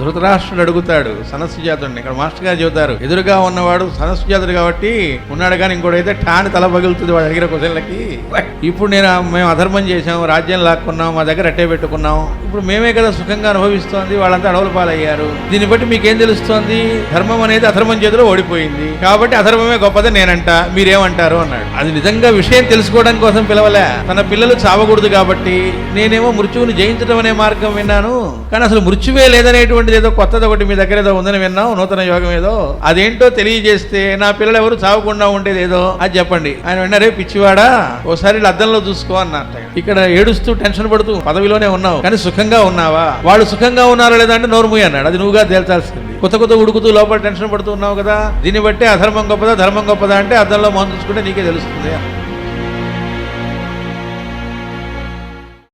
ధృతరాష్ట్రుడు అడుగుతాడు సనస్సుజాతుడిని ఇక్కడ మాస్టర్ గారు చెబుతారు ఎదురుగా ఉన్నవాడు సనస్సుజాతుడు కాబట్టి ఉన్నాడు కానీ ఇంకోటైతే టాని తల పగులుతుంది వాడు అడిగిన క్వశ్చన్లకి. ఇప్పుడు నేను మేము అధర్మం చేసాం రాజ్యం లాక్కున్నాం మా దగ్గర అట్టే పెట్టుకున్నాం. ఇప్పుడు మేమే కదా సుఖంగా అనుభవిస్తోంది వాళ్ళంతా అడవుల పాలయ్యారు. దీన్ని బట్టి మీకేం తెలుస్తోంది? ధర్మం అనేది అధర్మం చేతిలో ఓడిపోయింది. కాబట్టి అధర్మమే గొప్పదని నేనంట మీరేమంటారు అన్నాడు. అది నిజంగా విషయం తెలుసుకోవడం కోసం పిలవలే. తన పిల్లలు చావకూడదు కాబట్టి నేనేమో మృత్యువుని జయించడం అనే మార్గం విన్నాను. కానీ అసలు మృత్యువే లేదనేటువంటిది ఏదో కొత్తది ఒకటి మీ దగ్గర ఏదో ఉందని విన్నాం నూతన యోగం ఏదో? అదేంటో తెలియజేస్తే నా పిల్లలు ఎవరు చావకుండా ఉండేది ఏదో? అది చెప్పండి. ఆయన విన్నారే పిచ్చివాడా? ఓసారి అద్దంలో చూసుకో అన్నట్టు ఇక్కడ ఏడుస్తూ టెన్షన్ పడుతూ పదవిలోనే ఉన్నావు కానీ సుఖంగా ఉన్నావా? వాళ్ళు సుఖంగా ఉన్నారా లేదా అంటే నోరు మూయి అన్నాడు. అది నువ్వుగా తేల్చాల్సింది. కొత్త కొత్త ఉడుకుతూ లోపల టెన్షన్ పడుతూ ఉన్నావు కదా? దీన్ని బట్టి అధర్మం గొప్పదా ధర్మం గొప్పదా అంటే అర్థంలో మొహం చూసుకుంటే నీకే తెలుస్తుంది.